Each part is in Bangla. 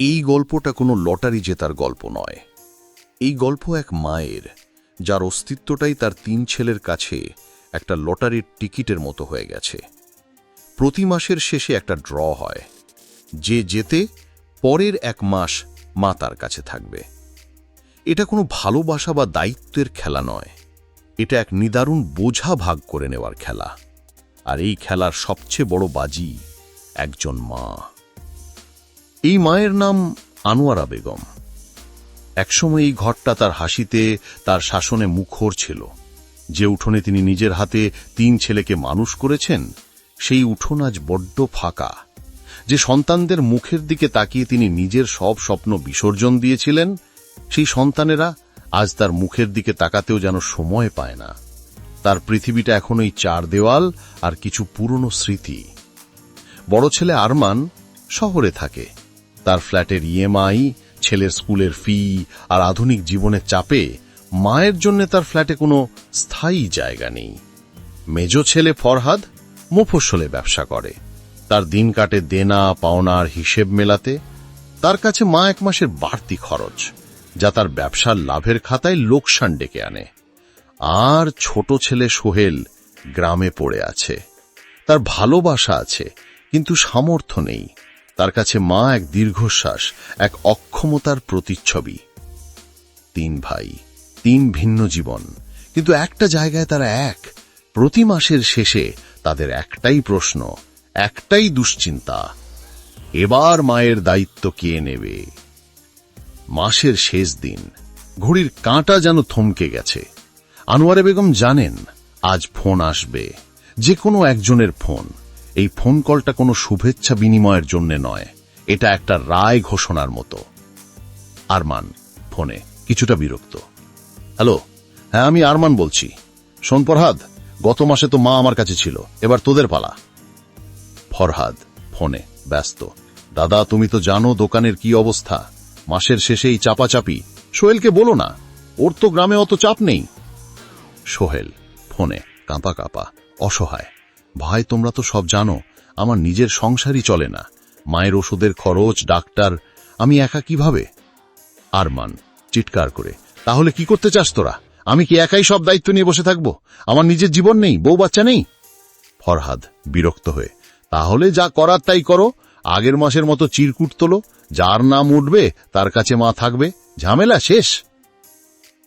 এই গল্পটা কোনো লটারি জেতার গল্প নয়। এই গল্প এক মায়ের, যার অস্তিত্বটাই তার তিন ছেলের কাছে একটা লটারির টিকিটের মতো হয়ে গেছে। প্রতি মাসের শেষে একটা ড্র হয়। যে যেতে পরের এক মাস মা তার কাছে থাকবে। এটা কোনো ভালোবাসা বা দায়িত্বের খেলা নয়। এটা এক নিদারুণ বোঝা ভাগ করে নেওয়ার খেলা। আর এই খেলার সবচেয়ে বড় বাজি একজন মা। এই মায়ের নাম আনোয়ারা বেগম। একসময় এই ঘরটা তার হাসিতে, তার শাসনে মুখর ছিল। যে উঠোনে তিনি নিজের হাতে তিন ছেলেকে মানুষ করেছেন, সেই উঠোন আজ বড্ড ফাঁকা। যে সন্তানদের মুখের দিকে তাকিয়ে তিনি নিজের সব স্বপ্ন বিসর্জন দিয়েছিলেন, সেই সন্তানেরা আজ তার মুখের দিকে তাকাতেও যেন সময় পায় না। তার পৃথিবীটা এখন এই চার দেওয়াল আর কিছু পুরনো স্মৃতি। বড় ছেলে আরমান শহরে থাকে। তার ফ্ল্যাটের ইএমআই ছেলের স্কুলের ফি আর আধুনিক জীবনের চাপে মায়ের জন্য তার ফ্ল্যাটে কোনো স্থায়ী জায়গা নেই। মেজ ছেলে ফরহাদ মুফস্বলে ব্যবসা করে। তার দিন কাটে দেনা, পাওনার হিসেব মেলাতে। তার কাছে মা এক মাসের বাড়তি খরচ, যা তার ব্যবসার লাভের খাতায় লোকসান ডেকে আনে। আর ছোট ছেলে সোহেল গ্রামে পড়ে আছে। তার ভালোবাসা আছে, কিন্তু সামর্থ্য নেই। তার কাছে মা এক দীর্ঘশ্বাস, এক অক্ষমতার প্রতিচ্ছবি। তিন ভাই, তিন ভিন্ন জীবন। কিন্তু একটা জায়গায় তারা এক। প্রতি মাসের শেষে তাদের একটাই প্রশ্ন, একটাই দুশ্চিন্তা, এবার মায়ের দায়িত্ব কে নেবে? মাসের শেষ দিন, ঘড়ির কাঁটা যেন থমকে গেছে। আনোয়ারে বেগম জানেন, আজ ফোন আসবে যে কোনো একজনের ফোন। এই ফোন কলটা কোনো শুভেচ্ছা বিনিময়ের জন্য নয়। এটা একটা রায় ঘোষণার মতো। আরমান, ফোনে, কিছুটা বিরক্ত। হ্যালো? হ্যাঁ আমি আরমান বলছি। শোন ফরহাদ, গত মাসে তো মা আমার কাছে ছিল। এবার তোদের পালা। ফরহাদ, ফোনে, ব্যস্ত। দাদা, তুমি তো জানো দোকানের কি অবস্থা। মাসের শেষে এই চাপাচাপি। সোহেলকে বলো না। ওর তো গ্রামে অত চাপ নেই। সোহেল, ফোনে, কাঁপা কাঁপা, অসহায়। ভাই তোমরা তো সব জানো, আমার নিজের সংসারই চলে না। মায়ের ওষুধের খরচ, ডাক্তার, আমি একা কীভাবে? আরমান চিৎকার করে, তাহলে কি করতে চাস তোরা? আমি কি একাই সব দায়িত্ব নিয়ে বসে থাকব? আমার নিজের জীবন নেই, বউ বাচ্চা নেই? ফরহাদ বিরক্ত হয়ে, তাহলে যা করার তাই করো, আগের মাসের মতো চিরকুট তোলো, যার নাম উঠবে, তার কাছে মা থাকবে, ঝামেলা শেষ।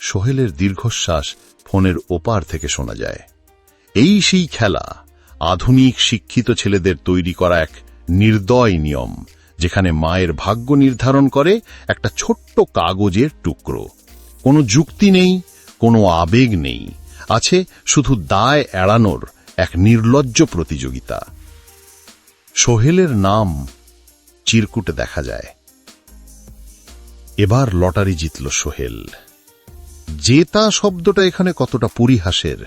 সোহেলের দীর্ঘশ্বাস ফোনের ওপার থেকে শোনা যায়। এই সেই খেলা। আধুনিক শিক্ষিত ছেলেদের তৈরি করা এক নির্দয় নিয়ম, যেখানে মায়ের ভাগ্য নির্ধারণ করে একটা ছোট্ট কাগজের টুকরো। কোনো যুক্তি নেই, কোনো আবেগ নেই, আছে শুধু দায় এড়ানোর এক নির্লজ্জ প্রতিযোগিতা। সোহেলের নাম চিরকুটে দেখা যায়। এবার লটারি জিতল সোহেল। জেতা শব্দটা এখানে কতটা পরিহাসের,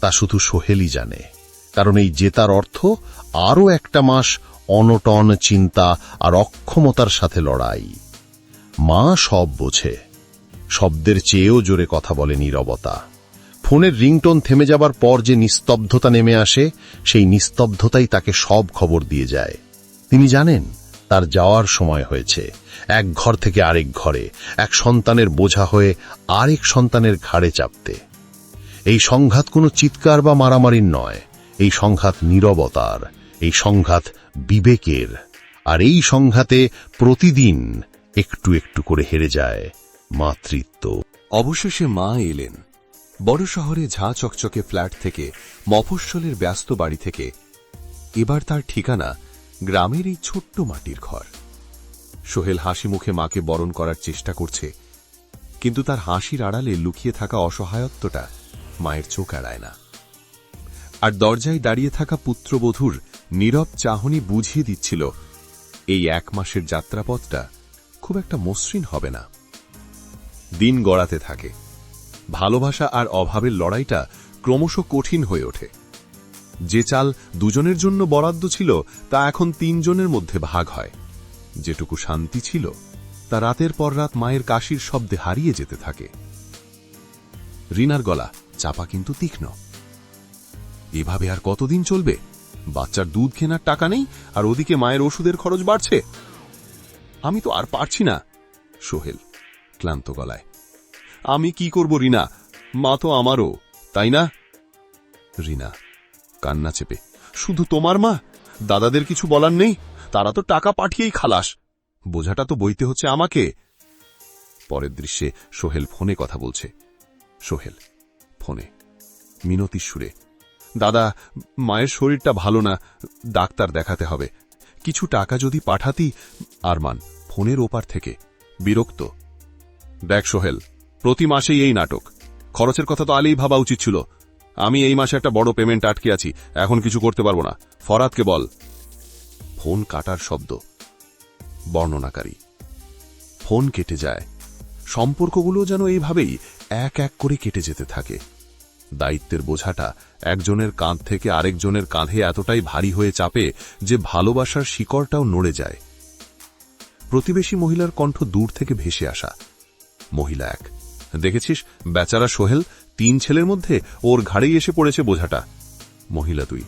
তা শুধু সোহেলই জানে। কারণ এই জেতার অর্থ আরও একটা মাস অনটন চিন্তা আর অক্ষমতার সাথে লড়াই। মা সব বোঝে। শব্দের চেয়েও জোরে কথা বলে নীরবতা। ফোনের রিংটোন থেমে যাবার পর যে নিস্তব্ধতা নেমে আসে, সেই নিস্তব্ধতাই তাকে সব খবর দিয়ে যায়। তিনি জানেন, তার যাওয়ার সময় হয়েছে। এক ঘর থেকে আরেক ঘরে, এক সন্তানের বোঝা হয়ে আরেক সন্তানের ঘাড়ে চাপতে। এই সংঘাত কোনো চিৎকার বা মারামারির নয়। এই সংঘাত নীরবতার, এই সংঘাত বিবেকের, আর এই সংঘাতে প্রতিদিন একটু একটু করে হেরে যায় মাতৃত্ব। অবশেষে মা এলেন। বড় শহরে ঝাঁ চকচকে ফ্ল্যাট থেকে মফস্বলের ব্যস্ত বাড়ি থেকে। এবার তার ঠিকানা গ্রামের এই ছোট্ট মাটির ঘর। সোহেল হাসি মুখে মাকে বরণ করার চেষ্টা করছে, কিন্তু তার হাসির আড়ালে লুকিয়ে থাকা অসহায়ত্বটা মায়ের চোখ এড়ায় না। আর দরজায় দাঁড়িয়ে থাকা পুত্রবধূর নীরব চাহনি বুঝিয়ে দিচ্ছিল, এই এক মাসের যাত্রাপথটা খুব একটা মসৃণ হবে না। দিন গড়াতে থাকে। ভালোবাসা আর অভাবের লড়াইটা ক্রমশ কঠিন হয়ে ওঠে। যে চাল দুজনের জন্য বরাদ্দ ছিল, তা এখন তিনজনের মধ্যে ভাগ হয়। যেটুকু শান্তি ছিল, তা রাতের পর রাত মায়ের কাশির শব্দে হারিয়ে যেতে থাকে। রিনার গলা চাপা কিন্তু তীক্ষ্ণ। এভাবে আর কতদিন চলবে? বাচ্চার দুধ কেনার টাকা নেই, আর ওদিকে মায়ের ওষুধের খরচ বাড়ছে। আমি তো আর পারছি না, সোহেল ক্লান্ত গলায়। আমি কি করব, রিনা? মা তো আমারও, তাই না? রিনা কান্না চেপে, শুধু তোমার মা? দাদাদের কিছু বলার নেই, তারা তো টাকা পাঠিয়েই খালাস। বোঝাটা তো বইতে হচ্ছে আমাকে। পরের দৃশ্যে সোহেল ফোনে কথা বলছে। সোহেল ফোনে, মিনতির সুরে। দাদা, মায়ের শরীরটা ভালো না, ডাক্তার দেখাতে হবে। কিছু টাকা যদি পাঠাতি, আরমান, ফোনের ওপার থেকে। বিরক্ত। দেখ সোহেল, প্রতি মাসেই এই নাটক। খরচের কথা তো আলেই ভাবা উচিত ছিল। আমি এই মাসে একটা বড় পেমেন্ট আটকে আছি, এখন কিছু করতে পারব না। ফরাতকে বল। ফোন কাটার শব্দ। বর্ণনাকারী। ফোন কেটে যায়। সম্পর্কগুলো যেন এইভাবেই এক এক করে কেটে যেতে থাকে। দায়িত্বের বোঝাটা একজনের কাঁধ থেকে আরেকজনের কাঁধে এতটাই ভারী হয়ে চাপে যে ভালোবাসার শিকড়টাও নড়ে যায়। প্রতিবেশী মহিলার কণ্ঠ দূর থেকে ভেসে আসা। মহিলা এক, দেখেছিস, বেচারা সোহেল, তিন ছেলের মধ্যে ওর ঘাড়েই এসে পড়েছে বোঝাটা। মহিলা তুই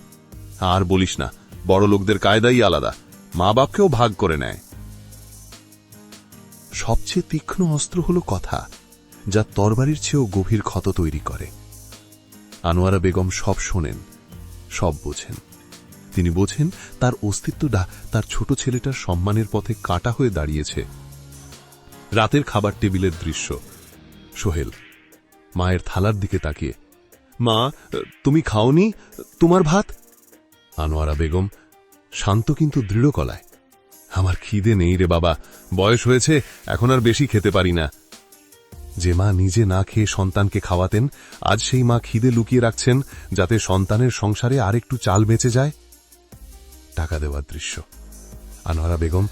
আর বলিস না, বড় লোকদের কায়দাই আলাদা মা বাপকেও ভাগ করে নেয়। সবচেয়ে তীক্ষ্ণ অস্ত্র হলো কথা, যা তরবারির চেয়েও গভীর ক্ষত তৈরি করে। আনোয়ারা বেগম সব শোনেন, সব বোঝেন। তিনি বোঝেন তার অস্তিত্বটা তার ছোট ছেলেটার সম্মানের পথে কাটা হয়ে দাঁড়িয়েছে। রাতের খাবার টেবিলের দৃশ্য। সোহেল, মায়ের থালার দিকে তাকিয়ে, মা, তুমি খাওনি? তোমার ভাত? আনোয়ারা বেগম শান্ত কিন্তু দৃঢ় কলায় আমার খিদে নেই রে বাবা, বয়স হয়েছে, এখন আর বেশি খেতে পারি না। যে মা নিজে না খেয়ে সন্তানকে খাওয়াতেন, আজ সেই মা খিদে লুকিয়ে রাখছেন যাতে সন্তানের সংসারে আরেকটু চাল বেঁচে যায়। টাকা দেওয়ার দৃশ্য। আনোয়ারা বেগম,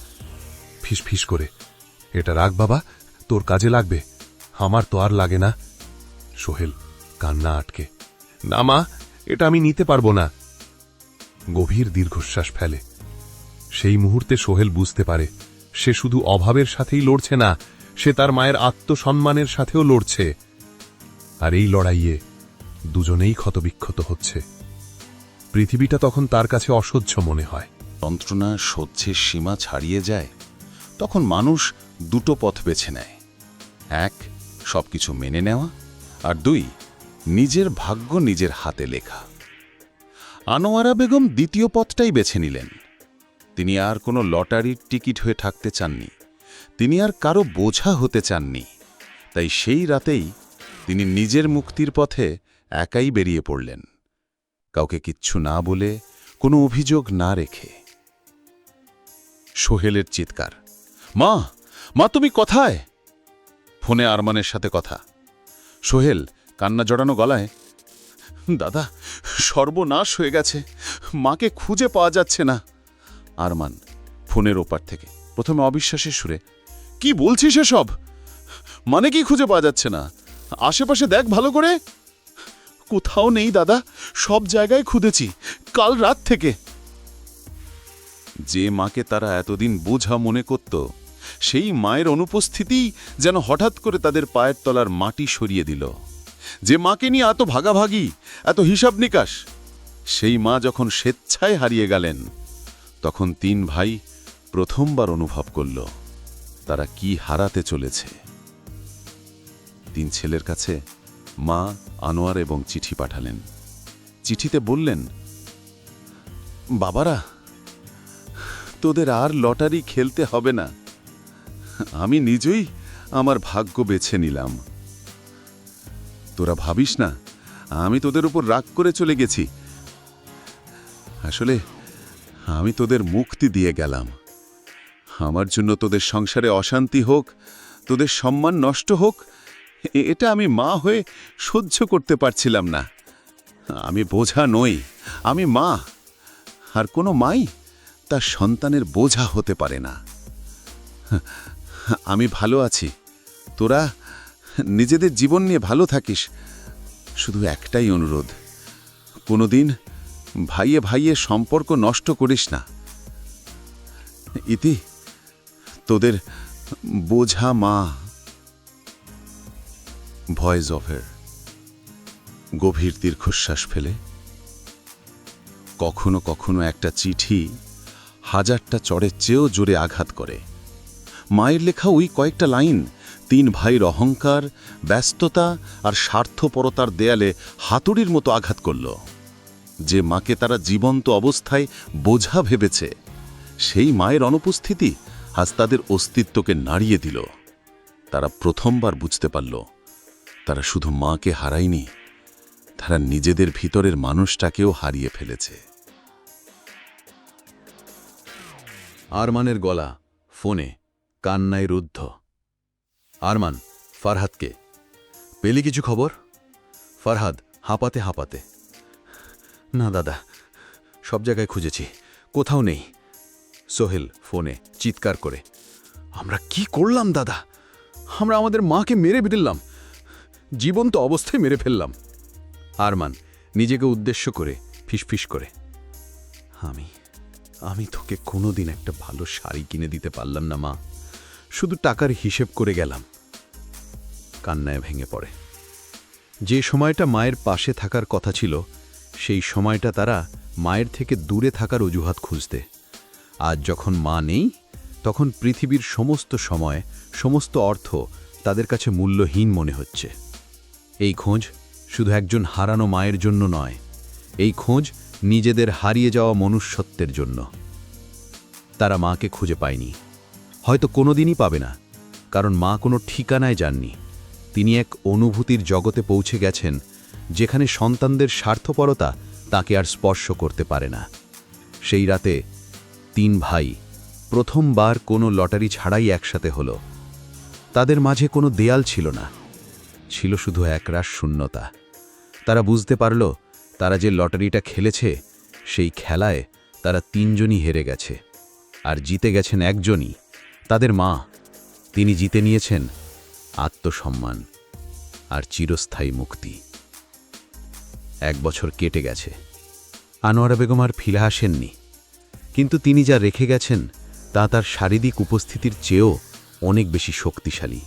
ফিস ফিস করে, এটা রাখ বাবা, তোর কাজে লাগবে। আমার তো আর লাগে না। সোহেল কান্না আটকে, না মা, এটা আমি নিতে পারব না। গভীর দীর্ঘশ্বাস ফেলে। সেই মুহূর্তে সোহেল বুঝতে পারে, সে শুধু অভাবের সাথেই লড়ছে না সে তার মায়ের আত্মসম্মানের সাথেও লড়ছে। আর এই লড়াইয়ে দুজনেই ক্ষতবিক্ষত হচ্ছে। পৃথিবীটা তখন তার কাছে অসহ্য মনে হয়। যন্ত্রণা সহ্যের সীমা ছাড়িয়ে যায়, তখন মানুষ দুটো পথ বেছে নেয়। এক, সবকিছু মেনে নেওয়া, আর দুই, নিজের ভাগ্য নিজের হাতে লেখা। আনোয়ারা বেগম দ্বিতীয় পথটাই বেছে নিলেন। তিনি আর কোনো লটারির টিকিট হয়ে থাকতে চাননি। তিনি আর কারও বোঝা হতে চাননি। তাই সেই রাতেই তিনি নিজের মুক্তির পথে একাই বেরিয়ে পড়লেন। কাউকে কিচ্ছু না বলে কোনো অভিযোগ না রেখে। সোহেলের চিৎকার, মা মা, তুমি কোথায়? ফোনে আরমানের সাথে কথা। সোহেল কান্না জড়ানো গলায়, দাদা, সর্বনাশ হয়ে গেছে। মাকে খুঁজে পাওয়া যাচ্ছে না। আরমান ফোনের ওপার থেকে, প্রথমে অবিশ্বাসের সুরে কি বলছিস এসব? মানে কি খুঁজে পাওয়া যাচ্ছে না? আশেপাশে দেখ ভালো করে। কোথাও নেই দাদা, সব জায়গায় খুঁজেছি, কাল রাত থেকে। যে মাকে তারা এতদিন বোঝা মনে করত, সেই মায়ের অনুপস্থিতিই যেন হঠাৎ করে তাদের পায়ের তলার মাটি সরিয়ে দিল। যে মাকে নিয়ে এত ভাগাভাগি, এত হিসাব নিকাশ, সেই মা যখন স্বেচ্ছায় হারিয়ে গেলেন, তখন তিন ভাই প্রথমবার অনুভব করল। তারা কি হারাতে চলেছে? তিন ছেলের কাছে মা, আনোয়ার এবং চিঠি পাঠালেন। চিঠিতে বললেন, বাবারা, তোদের আর লটারি খেলতে হবে না। আমি নিজেই আমার ভাগ্য বেছে নিলাম। তোরা ভাবিস না, আমি তোদের উপর রাগ করে চলে গেছি। আসলে আমি তোদের মুক্তি দিয়ে গেলাম। আমার জন্য তোদের সংসারে অশান্তি হোক, তোদের সম্মান নষ্ট হোক এটা আমি মা হয়ে সহ্য করতে পারছিলাম না। আমি বোঝা নই, আমি মা। আর কোনো মাই তার সন্তানের বোঝা হতে পারে না। আমি ভালো আছি। তোরা নিজেদের জীবন নিয়ে ভালো থাকিস। শুধু একটাই অনুরোধ। কোনোদিন ভাইয়ে ভাইয়ে সম্পর্ক নষ্ট করিস না। ইতি তোদের বোঝা মা। ভয়েস অফের গভীর দীর্ঘশ্বাস ফেলে। কখনো কখনো একটা চিঠি হাজারটা চড়ের চেয়েও জোরে আঘাত করে। মায়ের লেখা ওই কয়েকটা লাইন, তিন ভাইয়ের অহংকার, ব্যস্ততা আর স্বার্থপরতার দেয়ালে হাতুড়ির মতো আঘাত করল। যে মাকে তারা জীবন্ত অবস্থায় বোঝা ভেবেছে, সেই মায়ের অনুপস্থিতি আজ তাদের অস্তিত্বকে নাড়িয়ে দিল। তারা প্রথমবার বুঝতে পারল, তারা শুধু মাকে হারায়নি, তারা নিজেদের ভিতরের মানুষটাকেও হারিয়ে ফেলেছে। আরমানের গলা, ফোনে, কান্নায় রুদ্ধ। আরমান, ফারহাদকে, পেলি কিছু খবর? ফারহাদ, হাঁপাতে হাঁপাতে। না দাদা, সব জায়গায় খুঁজেছি, কোথাও নেই। সোহেল ফোনে চিৎকার করে, আমরা কি করলাম, দাদা? আমরা আমাদের মাকে মেরে ফেললাম জীবন্ত অবস্থায় মেরে ফেললাম। আরমান নিজেকে উদ্দেশ্য করে ফিসফিস করে, আমি আমি তোকে কোনোদিন একটা ভালো শাড়ি কিনে দিতে পারলাম না, মা। শুধু টাকার হিসেব করে গেলাম। কান্নায় ভেঙে পড়ে। যে সময়টা মায়ের পাশে থাকার কথা ছিল, সেই সময়টা তারা মায়ের থেকে দূরে থাকার অজুহাত খুঁজতে আজ যখন মা নেই, তখন পৃথিবীর সমস্ত সময়, সমস্ত অর্থ তাদের কাছে মূল্যহীন মনে হচ্ছে। এই খোঁজ শুধু একজন হারানো মায়ের জন্য নয়, এই খোঁজ নিজেদের হারিয়ে যাওয়া মনুষ্যত্বের জন্য। তারা মাকে খুঁজে পায়নি। হয়তো কোনোদিনই পাবে না, কারণ মা কোনো ঠিকানায় যাননি। তিনি এক অনুভূতির জগতে পৌঁছে গেছেন, যেখানে সন্তানদের স্বার্থপরতা তাকে আর স্পর্শ করতে পারে না। সেই রাতে তিন ভাই। প্রথমবার কোনো লটারি ছাড়াই একসাথে হলো। তাদের মাঝে কোনো দেয়াল ছিল না। ছিল শুধু একরাশ শূন্যতা। তারা বুঝতে পারল, তারা যে লটারিটা খেলেছে, সেই খেলায় তারা তিনজনই হেরে গেছে। আর জিতে গেছেন একজনই, তাদের মা। তিনি জিতে নিয়েছেন আত্মসম্মান আর চিরস্থায়ী মুক্তি। এক বছর কেটে গেছে। আনোয়ারা বেগম আর ফিরে আসেননি। কিন্তু তিনি যা রেখে গেছেন, তা তার শারীরিক উপস্থিতির চেয়েও অনেক বেশি শক্তিশালী।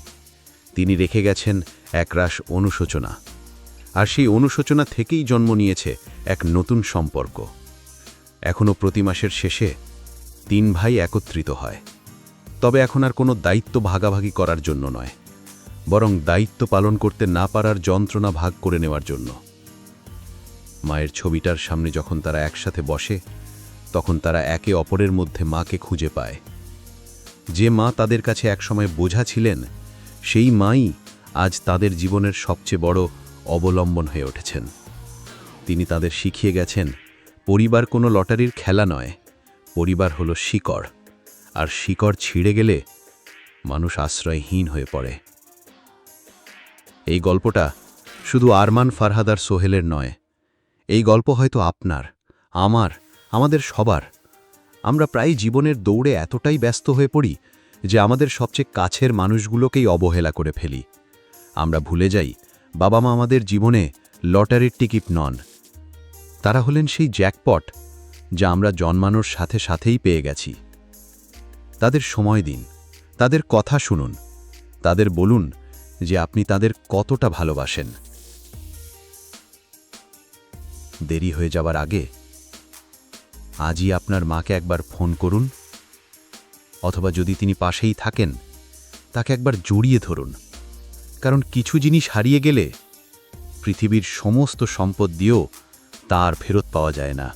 তিনি রেখে গেছেন একরাশ অনুশোচনা। আর সেই অনুশোচনা থেকেই জন্ম নিয়েছে এক নতুন সম্পর্ক। এখনও প্রতি মাসের শেষে তিন ভাই একত্রিত হয়। তবে এখন আর কোনো দায়িত্ব ভাগাভাগি করার জন্য নয়, বরং দায়িত্ব পালন করতে না পারার যন্ত্রণা ভাগ করে নেওয়ার জন্য। মায়ের ছবিটার সামনে যখন তারা একসাথে বসে তখন তারা একে অপরের মধ্যে মাকে খুঁজে পায়। যে মা তাদের কাছে একসময় বোঝা ছিলেন, সেই মাই আজ তাদের জীবনের সবচেয়ে বড় অবলম্বন হয়ে উঠেছেন। তিনি তাদের শিখিয়ে গেছেন, পরিবার কোনো লটারির খেলা নয়, পরিবার হলো শিকড়, আর শিকড় ছিঁড়ে গেলে মানুষ আশ্রয়হীন হয়ে পড়ে। এই গল্পটা শুধু আরমান ফারহাদার সোহেলের নয়, এই গল্প হয়তো আপনার, আমার আমাদের সবার। আমরা প্রায় জীবনের দৌড়ে এতটাই ব্যস্ত হয়ে পড়ি যে আমাদের সবচেয়ে কাছের মানুষগুলোকেই অবহেলা করে ফেলি। আমরা ভুলে যাই বাবা মা আমাদের জীবনে লটারির টিকিট নন। তারা হলেন সেই জ্যাকপট যা আমরা জন্মানোর সাথে সাথেই পেয়ে গেছি। তাদের সময় দিন, তাদের কথা শুনুন, তাদের বলুন যে আপনি তাদের কতটা ভালোবাসেন। দেরি হয়ে যাবার আগে আজই আপনার মাকে একবার ফোন করুন, অথবা যদি তিনি পাশেই থাকেন, তাকে একবার জড়িয়ে ধরুন। কারণ কিছু জিনিস হারিয়ে গেলে পৃথিবীর সমস্ত সম্পদ দিয়েও তার ফেরত পাওয়া যায় না।